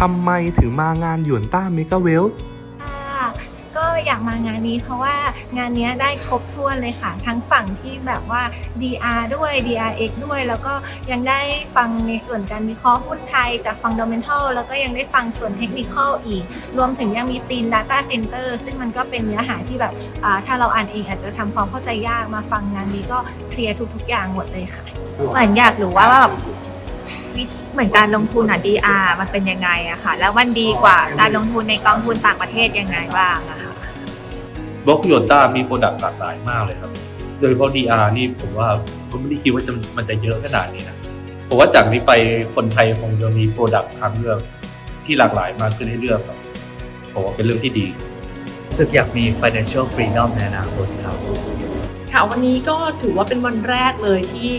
ทำไมถึงมางานหยวนต้าเมกาเวลค่ะก็อยากมางานนี้เพราะว่างานเนี้ยได้ครบถ้วนเลยค่ะ ทั้งฝั่งที่แบบว่า DR ด้วย DRX ด้วย แล้วก็ยังได้ฟังในส่วนการวิเคราะห์หุ้นไทยจาก Fundamental แล้วก็ยังได้ฟังส่วนเทคนิคอีก รวมถึงยังมีตีน Data Center ซึ่งมันก็เป็นเนื้อหาที่แบบอ่าถ้าเราอ่านเองอาจจะทำความเข้าใจยากมาฟังงานนี้ก็เคลียร์ทุกๆอย่างหมดเลยค่ะเหมือนอยากรู้ว่าแบบวิธี เหมือนการลงทุนอะ DR มันเป็นยังไงอะค่ะ แล้วมันดีกว่าการลงทุนในกองทุนต่างประเทศยังไงบ้างอะค่ะบล็อกโยต้ามีโปรดักต์หลากหลายมากเลยครับ โดยเฉพาะ DR นี่ผมว่าผมไม่ได้คิดว่าจะมันจะเยอะขนาดนี้นะผมว่าจากนี้ไปคนไทยคงจะมีโปรดักต์ทางเลือกที่หลากหลายมากขึ้นให้เลือกครับผมว่าเป็นเรื่องที่ดี รู้สึกอยากมี financial freedom ในอนาคตครับ ค่ะวันนี้ก็ถือว่าเป็นวันแรกเลยที่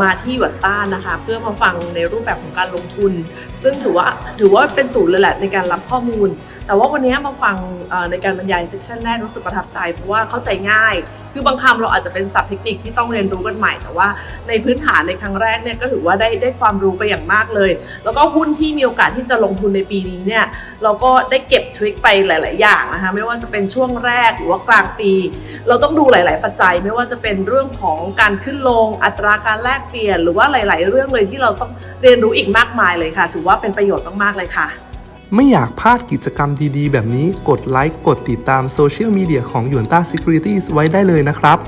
มาที่วัดต้านนะคะ เพื่อมาฟังในรูปแบบของการลงทุน ซึ่งถือว่าถือว่าเป็นศูนย์เลยแหละในการรับข้อมูล แต่ว่าวันนี้มาฟังเอ่อในการบรรยายเซสชันแรกรู้สึกประทับใจเพราะว่าเข้าใจง่าย คือบางคำเราอาจจะเป็นศัพท์เทคนิคที่ต้องเรียนรู้กันใหม่ แต่ว่าในพื้นฐานในครั้งแรกเนี่ยก็ถือว่าได้ได้ความรู้ไปอย่างมากเลย แล้วก็หุ้นที่มีโอกาสที่จะลงทุนในปีนี้เนี่ยเราก็ได้เก็บทริคไปหลาย ๆ อย่างนะคะไม่ว่าจะเป็นช่วงแรกหรือว่ากลางปี เราต้องดูหลาย ๆ ปัจจัย ไม่ว่าจะเป็นเรื่องของการขึ้นลงอัตราการแลกเปลี่ยน หรือว่าหลาย ๆ เรื่องเลยที่เราต้องเรียนรู้อีกมากมายเลยค่ะ ถือว่าเป็นประโยชน์มาก ๆ เลยค่ะ ไม่อยากพลาดกิจกรรมดีๆ แบบนี้กดไลค์ กดติดตามโซเชียลมีเดียของหยวนต้า Securities ไว้ได้เลยนะครับ